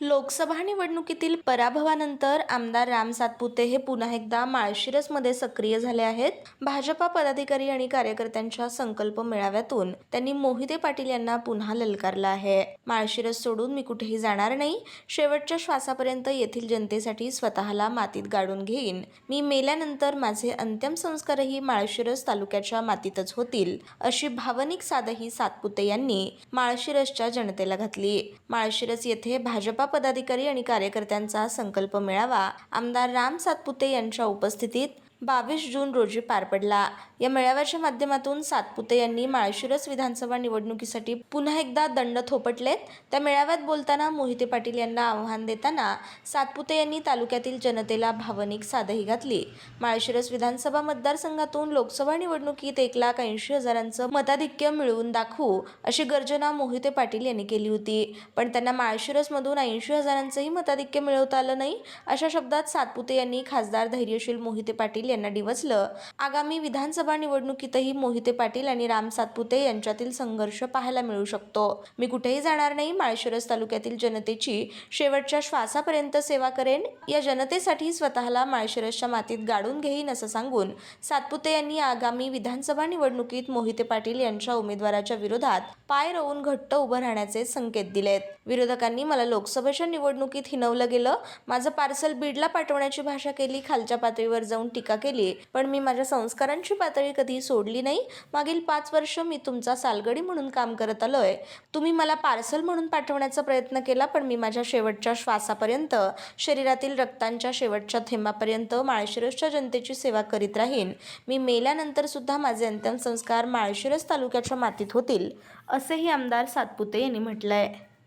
लोकसभा निवडणुकीतील पराभवानंतर आमदार राम सातपुते हे पुन्हा एकदा माळशिरसमध्ये सक्रिय झाले आहेत. भाजपा पदाधिकारी आणि कार्यकर्त्यांच्या संकल्प मेळाव्यातून त्यांनी मोहिते पाटील यांना पुन्हा ललकारला आहे. माळशिरस सोडून मी कुठेही जाणार नाही. शेवटच्या श्वासापर्यंत येथील जनतेसाठी स्वतःला मातीत गाडून घेईन. मी मेल्यानंतर माझे अंतिम संस्कारही माळशिरस तालुक्याच्या मातीतच होतील अशी भावनिक साधही सातपुते यांनी माळशिरसच्या जनतेला घातली. माळशिरस येथे भाजपा पदाधिकारी आणि कार्यकर्त्यांचा संकल्प मेळावा आमदार राम सातपुते यांच्या उपस्थितीत बावीस जून रोजी पार पडला. या मेळाव्याच्या माध्यमातून सातपुते यांनी माळशिरस विधानसभा निवडणुकीसाठी पुन्हा एकदा दंड थोपटलेत. त्या मेळाव्यात बोलताना मोहिते पाटील यांना आव्हान देताना सातपुते यांनी तालुक्यातील जनतेला भावनिक साधही घातली. माळशिरस विधानसभा मतदारसंघातून लोकसभा निवडणुकीत एक लाख ऐंशी हजारांचं मताधिक्य मिळवून दाखवू अशी गर्जना मोहिते पाटील यांनी केली होती. पण त्यांना माळशिरसमधून ऐंशी हजारांचंही मताधिक्य मिळवता आलं नाही अशा शब्दात सातपुते यांनी खासदार धैर्यशील मोहिते पाटील यांना डिवचलं आगामी विधानसभा निवडणुकीतही मोहिते पाटील आणि राम सातपुते यांच्यातील संघर्ष पाहायला मिळू शकतो. मी कुठेही जाणार नाही माळशिरस तालुक्यातील जनतेची शेवटच्या श्वासापर्यंत सेवा करेन. या जनतेसाठी स्वतःला माळशिरसच्या मातीत गाडून घेईन असं सांगून सातपुते यांनी आगामी विधानसभा निवडणुकीत मोहिते पाटील यांच्या उमेदवाराच्या विरोधात पाय रोवून घट्ट उभं राहण्याचे संकेत दिलेत. विरोधकांनी मला लोकसभेच्या निवडणुकीत हिनवलं गेलं. माझं पार्सल बीडला पाठवण्याची भाषा केली खालच्या पातळीवर जाऊन टीका केली पण मी माझ्या संस्कारांची पातळी कधी सोडली नाही. मागील पाच वर्ष मी तुमचा सालगडी म्हणून काम करत आलोय तुम्ही मला पार्सल म्हणून पाठवण्याचा प्रयत्न केला पण मी माझ्या शेवटच्या श्वासापर्यंत शरीरातील रक्तांच्या शेवटच्या थेंबापर्यंत माळशिरसच्या जनतेची सेवा करीत राहीन. मी मेल्यानंतर सुद्धा माझे अंतिम संस्कार माळशिरस तालुक्याच्या मातीत होतील असेही आमदार सातपुते यांनी म्हटलंय.